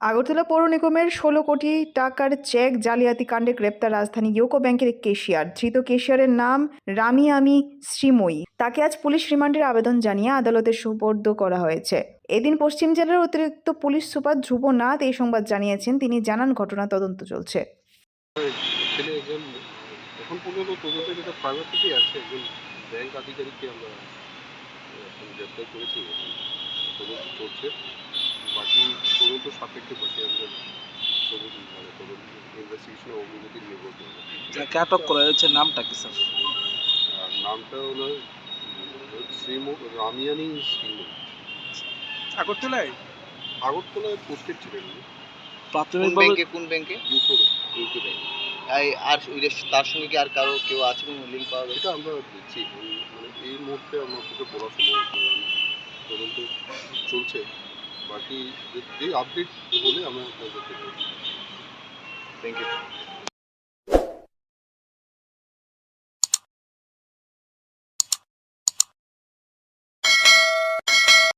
আগরতলা পৌর নিগমের ষোলো কোটি টাকার চেক জালিয়াতি কাণ্ডে গ্রেপ্তার রাজধানী ইউকো ব্যাংকের কেশিয়ার। ধৃত কেশিয়ারের নাম রামি আমি শ্রীময়ী। তাকে আজ পুলিশ রিমান্ডের আবেদন জানিয়ে আদালতে সুপর্দ করা হয়েছে। এদিন পশ্চিম জেলার অতিরিক্ত পুলিশ সুপার ধ্রুব নাথ এই সংবাদ জানিয়েছেন। তিনি জানান, ঘটনা তদন্ত চলছে। তদন্ত চলছে। বাকি তদন্ত সাপেক্ষে বাকি আমরা তদন্ত মানে তদন্ত ইনভেস্টিগেশনের অগ্রগতি নির্ভর করবে যাকে আটক করা হয়েছে? নামটা কি স্যার? নামটা হলো শ্রীম রামিয়ানি শ্রীম আগরতলায়? আগরতলায় পোস্টেড ছিলেন উনি। কোন প্রাথমিকভাবে ব্যাংকে কোন ব্যাংকে? UCO UCO bank. আর ওই তার সঙ্গে কি আর কারও কেউ আছে কোনো লিঙ্ক পাওয়া গেছে? এটা আমরা এই- মানে এই মুহূর্তে আমার পক্ষে বলা সম্ভব নয়। তদন্ত চলছে। বাকি যে- যে আপডেট বলে আমরা আপনাদেরকে বলবো। Thank you